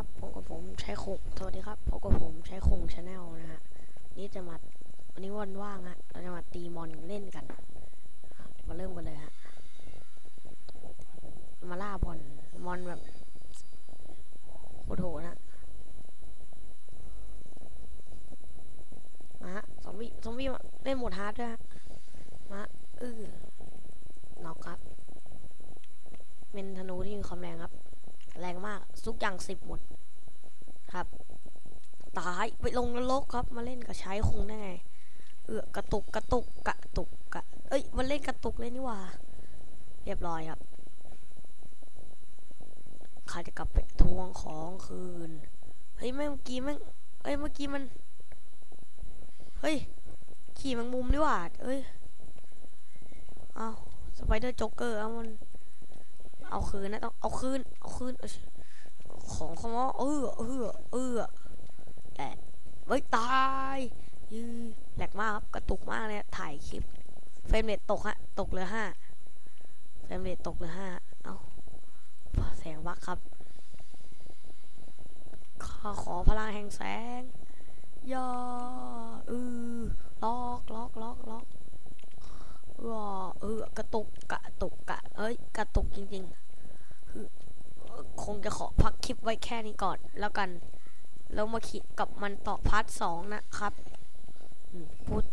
ครับผมกับผมใช้คงสวัสดีครับผมกับผมใช้คงชาแนลนะฮะนี่จะมาวันนี้วันว่างฮะเราจะมาตีมอนเล่นกัน มาเริ่มกันเลยฮะมาล่าบอลมอนแบบโคตรโหดนะมาฮะซอมบี้ซอมบี้มาเล่นโหมดฮาร์ดด้วยฮะมาเออน็อกครับเป็นธนูที่มีความแรงครับ แรงมากทุกอย่างสิบหมดครับ ตายไปลงนรกครับ มาเล่นกับใช้คงได้ไง เออกระตุกกระตุกกระตุกกระเอ้ยมันเล่นกระตุกเลยนี่ว่า เรียบร้อยครับข้าจะกลับไปทวงของคืน เฮ้ยเมื่อกี้ม่งเอ้ยเมื่อกี้มัน เฮ้ย ขี่มังมุมนี่ว่าเอ้ย เอาสไปเดอร์จ็อกเกอร์เอามัน เอาคืนนะต้องเอาคืนเอาคืนของเขามาเออเออเออแหละเฮ้ยตายยือแหลกมากครับกระตุกมากเลยถ่ายคลิปเฟรมเรทตกฮะตกเลือห้าเฟรมเรทตกเลือห้าเอาแสงวักครับข้าขอพลังแห่งแสงย่อเออล็อกล็อกล็อกล็อกเออเออกระตุก อ้ยกระตุกจริงๆ คงจะขอพักคลิปไว้แค่นี้ก่อน แล้วกัน แล้วมาขีดกับมันต่อพาร์ทสองนะครับพูด